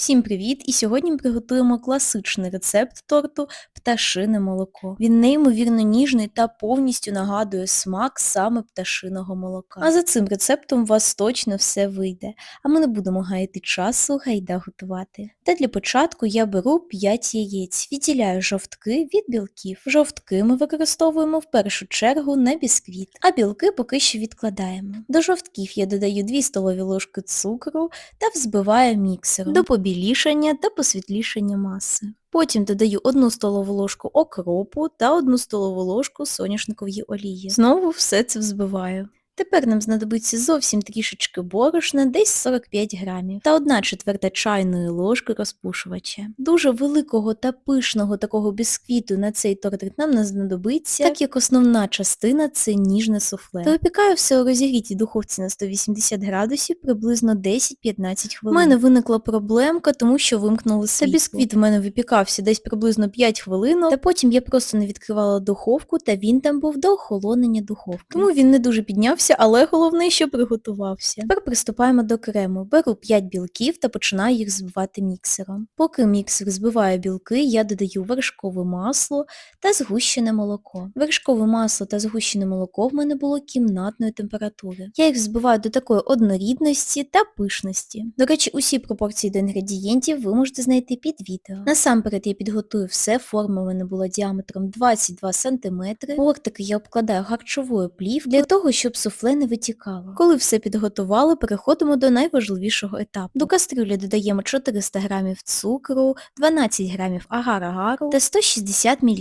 Всім привіт! І сьогодні ми приготуємо класичний рецепт торту пташине молоко. Він неймовірно ніжний та повністю нагадує смак саме пташиного молока. А за цим рецептом у вас точно все вийде. А ми не будемо гаяти часу, гайда готувати. Та для початку я беру 5 яєць, відділяю жовтки від білків. Жовтки ми використовуємо в першу чергу на бісквіт, а білки поки що відкладаємо. До жовтків я додаю 2 столові ложки цукру та взбиваю міксером до побілішання та посвітлішання маси. Потім додаю 1 столову ложку окропу та 1 столову ложку соняшникової олії. Знову все це взбиваю. Тепер нам знадобиться зовсім трішечки борошна, десь 45 грамів, та 1 четверта чайної ложки розпушувача. Дуже великого та пишного такого бісквіту на цей тортик нам не знадобиться, так як основна частина це ніжне суфле. Та випікаю все у розігрітій духовці на 180 градусів приблизно 10-15 хвилин. У мене виникла проблемка, тому що вимкнули світло. Та бісквіт в мене випікався десь приблизно 5 хвилин, та потім я просто не відкривала духовку, та він там був до охолонення духовки. Тому він не дуже піднявся, але головне, що приготувався. Тепер приступаємо до крему. Беру 5 білків та починаю їх збивати міксером. Поки міксер збиває білки, я додаю вершкове масло та згущене молоко. Вершкове масло та згущене молоко в мене було кімнатної температури. Я їх збиваю до такої однорідності та пишності. До речі, усі пропорції до інгредієнтів ви можете знайти під відео. Насамперед я підготую все, форма в мене була діаметром 22 см. Бортики я обкладаю харчовою плівкою для того, щоб суфле не витікало. Коли все підготували, переходимо до найважливішого етапу. До кастрюлі додаємо 400 г цукру, 12 г агар-агару та 160 мл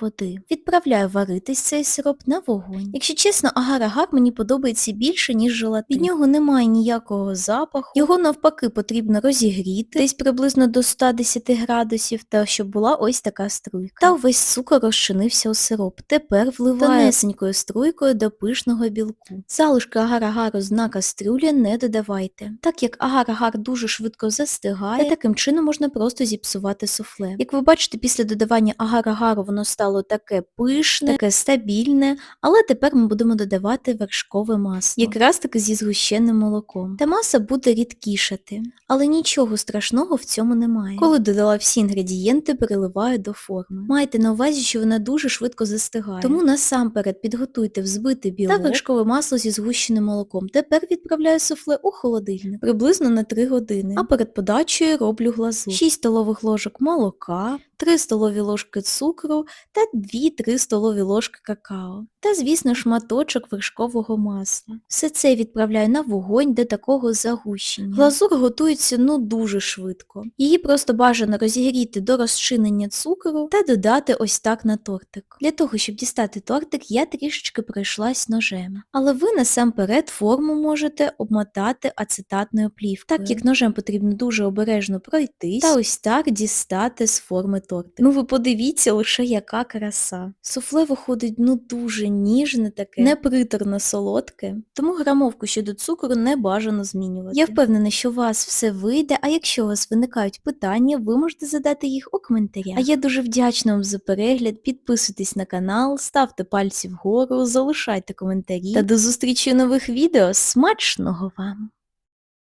води. Відправляю варитись цей сироп на вогонь. Якщо чесно, агар-агар мені подобається більше, ніж желатин. Від нього немає ніякого запаху, його навпаки потрібно розігріти десь приблизно до 110 градусів, та щоб була ось така струйка. Та увесь цукор розчинився у сироп. Тепер вливаю тонесенькою струйкою до пишного білку. Залишки агар-агару з дна кастрюлі не додавайте, так як агар-агар дуже швидко застигає, та таким чином можна просто зіпсувати суфле. Як ви бачите, після додавання агар-агару воно стало таке пишне, таке стабільне, але тепер ми будемо додавати вершкове масло, якраз таки зі згущеним молоком. Та маса буде рідкішати, але нічого страшного в цьому немає. Коли додала всі інгредієнти, переливаю до форми. Майте на увазі, що вона дуже швидко застигає, тому насамперед підготуйте взбити білок та вершкове масло зі згущеним молоком. Тепер відправляю суфле у холодильник приблизно на 3 години, а перед подачею роблю глазу. 6 столових ложок молока, 3 столові ложки цукру та 2-3 столові ложки какао. Та, звісно, шматочок вершкового масла. Все це відправляю на вогонь до такого загущення. Глазур готується ну дуже швидко. Її просто бажано розігріти до розчинення цукру та додати ось так на тортик. Для того, щоб дістати тортик, я трішечки пройшлась ножем. Але ви насамперед форму можете обмотати ацетатною плівкою. Так як ножем потрібно дуже обережно пройтись та ось так дістати з форми тортик. Ну ви подивіться лише яка краса. Суфле виходить ну дуже ніжне таке, неприторно солодке, тому грамовку щодо цукру не бажано змінювати. Я впевнена, що у вас все вийде, а якщо у вас виникають питання, ви можете задати їх у коментарях. А я дуже вдячна вам за перегляд, підписуйтесь на канал, ставте пальці вгору, залишайте коментарі та до зустрічі у нових відео. Смачного вам!